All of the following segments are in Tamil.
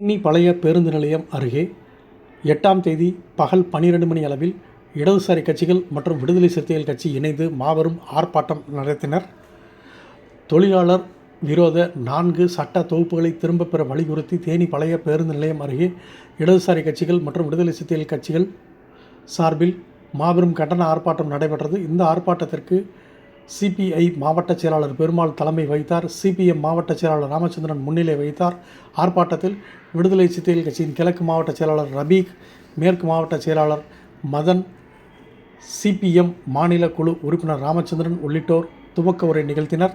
தேனி பழைய பேருந்து நிலையம் அருகே எட்டாம் தேதி பகல் பன்னிரண்டு மணி அளவில் இடதுசாரி கட்சிகள் மற்றும் விடுதலை சிறுத்தைகள் கட்சி இணைந்து மாபெரும் ஆர்ப்பாட்டம் நடத்தினர். தொழிலாளர் விரோத நான்கு சட்ட தொகுப்புகளை திரும்பப் பெற வலியுறுத்தி தேனி பழைய பேருந்து நிலையம் அருகே இடதுசாரி கட்சிகள் மற்றும் விடுதலை சிறுத்தைகள் கட்சிகள் சார்பில் மாபெரும் கண்டன ஆர்ப்பாட்டம் நடைபெற்றது. இந்த ஆர்ப்பாட்டத்திற்கு சிபிஐ மாவட்ட செயலாளர் பெருமாள் தலைமை வகித்தார். சிபிஎம் மாவட்ட செயலாளர் ராமச்சந்திரன் முன்னிலை வகித்தார். ஆர்ப்பாட்டத்தில் விடுதலை சிறுத்தைகள் கட்சியின் கிழக்கு மாவட்ட செயலாளர் ரபீக் மேற்கு மாவட்ட செயலாளர் மதன் சிபிஎம் மாநில குழு உறுப்பினர் ராமச்சந்திரன் உள்ளிட்டோர் துவக்க உரை நிகழ்த்தினர்.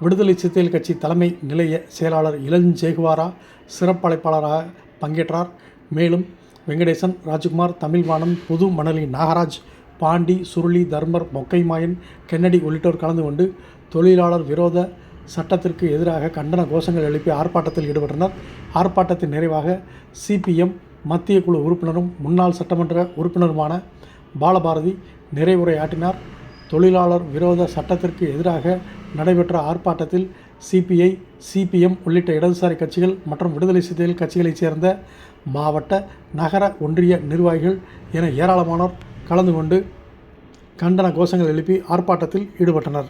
விடுதலை சிறுத்தைகள் கட்சி தலைமை நிலைய செயலாளர் இளஞ்சேகுவாரா சிறப்பழைப்பாளராக பங்கேற்றார். மேலும் வெங்கடேசன் ராஜ்குமார் தமிழ்வாணன் புது மணலி நாகராஜ் பாண்டி சுருளி தர்மர் மொக்கைமாயன் கென்னடி உள்ளிட்டோர் கலந்து கொண்டு தொழிலாளர் விரோத சட்டத்திற்கு எதிராக கண்டன கோஷங்கள் எழுப்பி ஆர்ப்பாட்டத்தில் ஈடுபட்டனர். ஆர்ப்பாட்டத்தின் நிறைவாக சிபிஎம் மத்திய குழு உறுப்பினரும் முன்னாள் சட்டமன்ற உறுப்பினருமான பாலபாரதி நிறைவுரையாற்றினார். தொழிலாளர் விரோத சட்டத்திற்கு எதிராக நடைபெற்ற ஆர்ப்பாட்டத்தில் சிபிஐ சிபிஎம் உள்ளிட்ட இடதுசாரி கட்சிகள் மற்றும் விடுதலை சிறுத்தைகள் கட்சிகளைச் சேர்ந்த மாவட்ட நகர ஒன்றிய நிர்வாகிகள் என ஏராளமானோர் கலந்து கொண்டு கண்டன கோஷங்கள் எழுப்பி ஆர்ப்பாட்டத்தில் ஈடுபட்டனர்.